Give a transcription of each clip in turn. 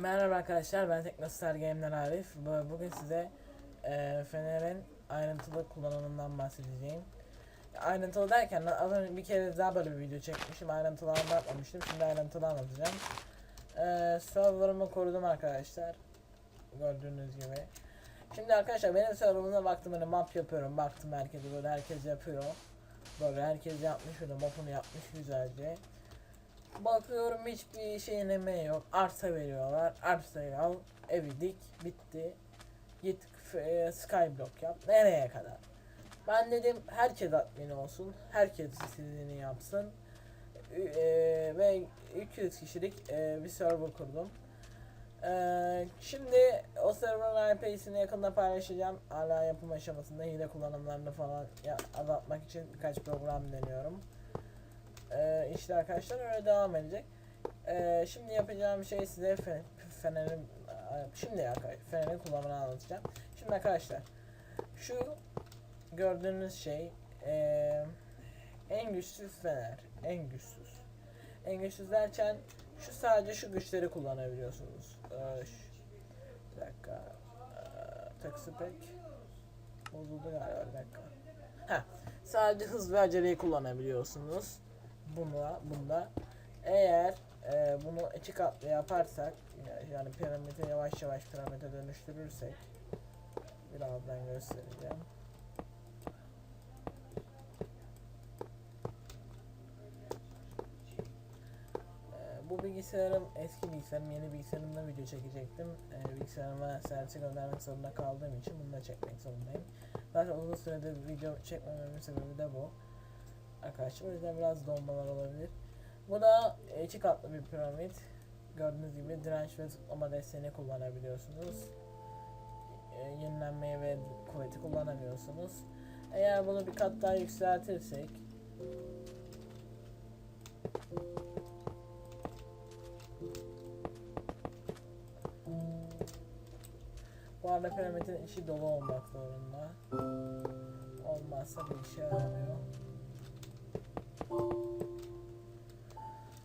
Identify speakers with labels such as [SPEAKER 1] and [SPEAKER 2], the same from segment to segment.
[SPEAKER 1] Merhaba arkadaşlar ben Teknostar Game'den Arif. Bu- Bugün size e, Fener'in ayrıntılı kullanımından bahsedeceğim. Ayrıntılı derken az önce bir kere daha böyle bir video çekmişim. Ayrıntılı anlatmamıştım. Şimdi ayrıntılı anlatacağım. E, server'ımı korudum arkadaşlar. Gördüğünüz gibi. Şimdi arkadaşlar benim server'ıma baktım hani map yapıyorum. Baktım herkes böyle herkes yapıyor. Böyle herkes yapmış böyle mapını yapmış güzelce. Bakıyorum hiçbir şeyin emeği yok. Arsa veriyorlar. Arsayı al. Evi dik. Bitti. Git e, skyblock yap. Nereye kadar? Ben dedim herkes admin olsun. Herkes istediğini yapsın. E, ve 200 kişilik e, bir server kurdum. E, şimdi o server'ın IP'sini yakında paylaşacağım. Hala yapım aşamasında hile kullanımlarını falan azaltmak için birkaç program deniyorum. Ee, işte arkadaşlar öyle devam edecek. Ee, şimdi yapacağım şey size fe, fenerin e, şimdi fenerin kullanımını anlatacağım. Şimdi arkadaşlar şu gördüğünüz şey e, en güçsüz fener. En güçsüz. En güçsüz derken şu sadece şu güçleri kullanabiliyorsunuz. Ee, şu- bir dakika. Ee, tek spek bozuldu galiba bir dakika. Heh, sadece hız ve aceleyi kullanabiliyorsunuz buna bunda eğer e, bunu iki katlı yaparsak ya- yani piramidi yavaş yavaş piramide dönüştürürsek birazdan göstereceğim. E, bu bilgisayarım eski bilgisayarım yeni bilgisayarımda video çekecektim. E, bilgisayarıma servise göndermek zorunda kaldığım için bunu da çekmek zorundayım. Zaten uzun süredir video çekmememin sebebi de bu arkadaşlar. O yüzden biraz donmalar olabilir. Bu da iki katlı bir piramit. Gördüğünüz gibi direnç ve zıplama desteğini kullanabiliyorsunuz. E, yenilenmeyi ve kuvveti kullanamıyorsunuz. Eğer bunu bir kat daha yükseltirsek Bu arada piramidin içi dolu olmak zorunda. Olmazsa bir işe yaramıyor.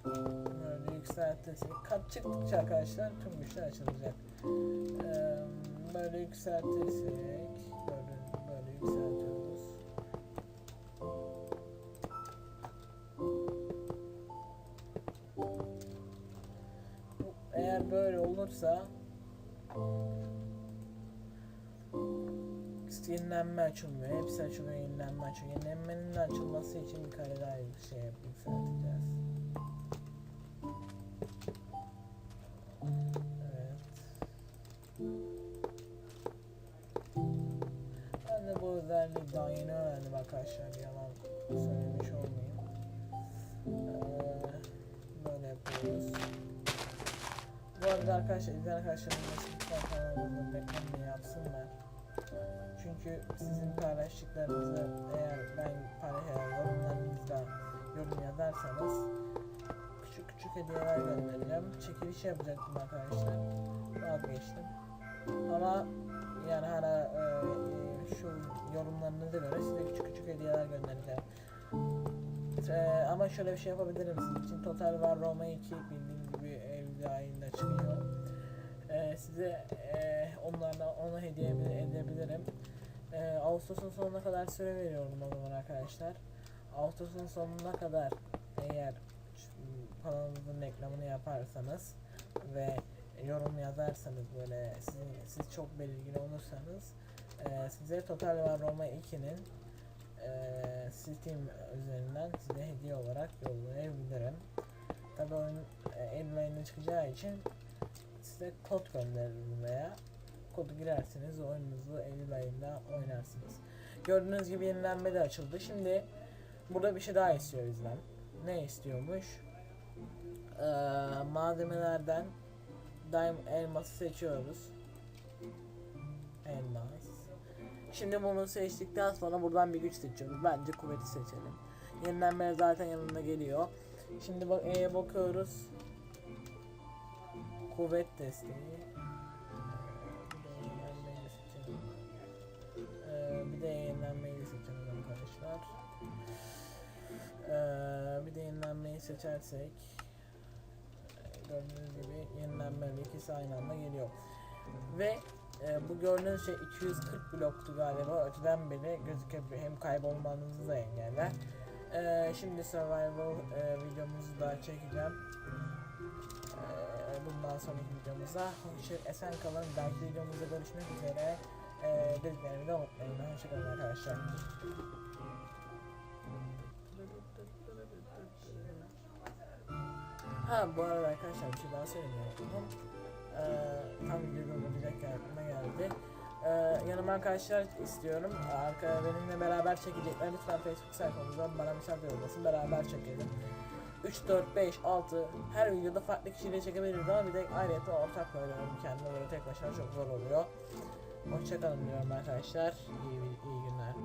[SPEAKER 1] Böyle yükseltirsek kat çıktıkça arkadaşlar tüm güçler açılacak. Böyle yükseltirsek böyle, böyle yükseltiyoruz. Eğer böyle olursa yenilenme açılmıyor. Hepsi açılıyor, yenilenme açılıyor. Yenilenmenin açılması için bir kare daha şey yükselteceğiz. Bu özelliği daha yeni öğrendim arkadaşlar. Yalan söylemiş olmayayım. Ee, böyle yapıyoruz. Bu arada arkadaşlar izleyen arkadaşlarım lütfen kanalımızı beklemeyi yapsınlar. Çünkü sizin paylaştıklarınızı eğer ben paylaşan yorumlarınızda yorum yazarsanız küçük küçük hediyeler göndereceğim. Çekiliş yapacaktım arkadaşlar. Vazgeçtim. Ama yani hala e, şu yorumlarınıza göre size küçük küçük hediyeler göndereceğim. E, ama şöyle bir şey yapabilirim sizin için. Total War Roma 2 bildiğim gibi Eylül ayında çıkıyor. E, size e, onlarla onu hediye edebil- edebilirim. E, Ağustos'un sonuna kadar süre veriyorum o zaman arkadaşlar. Ağustos'un sonuna kadar eğer kanalımızın reklamını yaparsanız ve yorum yazarsanız böyle sizin, siz çok belirgin olursanız e, size Total War Roma 2'nin e, Steam üzerinden size hediye olarak yollayabilirim. Tabi oyun e, Eylül ayında çıkacağı için size kod gönderirim veya kodu girersiniz oyununuzu Eylül ayında oynarsınız. Gördüğünüz gibi yenilenme de açıldı. Şimdi burada bir şey daha istiyor bizden. Ne istiyormuş? Ee, malzemelerden daim elması seçiyoruz. Elmas. Şimdi bunu seçtikten sonra buradan bir güç seçiyoruz. Bence kuvveti seçelim. Yenilenme zaten yanında geliyor. Şimdi bak E'ye bakıyoruz. Kuvvet desteği. De de seçelim arkadaşlar. Ee, bir de yenilenmeyi seçersek gördüğünüz gibi yenilenmeli ikisi aynı anda geliyor. Ve e, bu gördüğünüz şey 240 bloktu galiba öteden beri gözükebiliyor. Hem kaybolmanızı da engeller. E, şimdi survival e, videomuzu da çekeceğim. E, bundan sonraki videomuza hoşça esen kalın. Belki videomuzda görüşmek üzere. E, de unutmayın. Hoşçakalın arkadaşlar. Ha bu arada arkadaşlar bir şey daha söylemeyi unuttum. Ee, tam videoda olacakken aklıma geldi. Ee, yanıma arkadaşlar istiyorum. Arka benimle beraber çekecekler. Lütfen Facebook sayfamızdan bana mesaj yollasın. Beraber çekelim. 3, 4, 5, 6 her videoda farklı kişiyle çekebiliriz ama bir de ayrıca ortak oynayalım. Kendime böyle tek başına çok zor oluyor. Hoşçakalın diyorum arkadaşlar. İyi, iyi günler.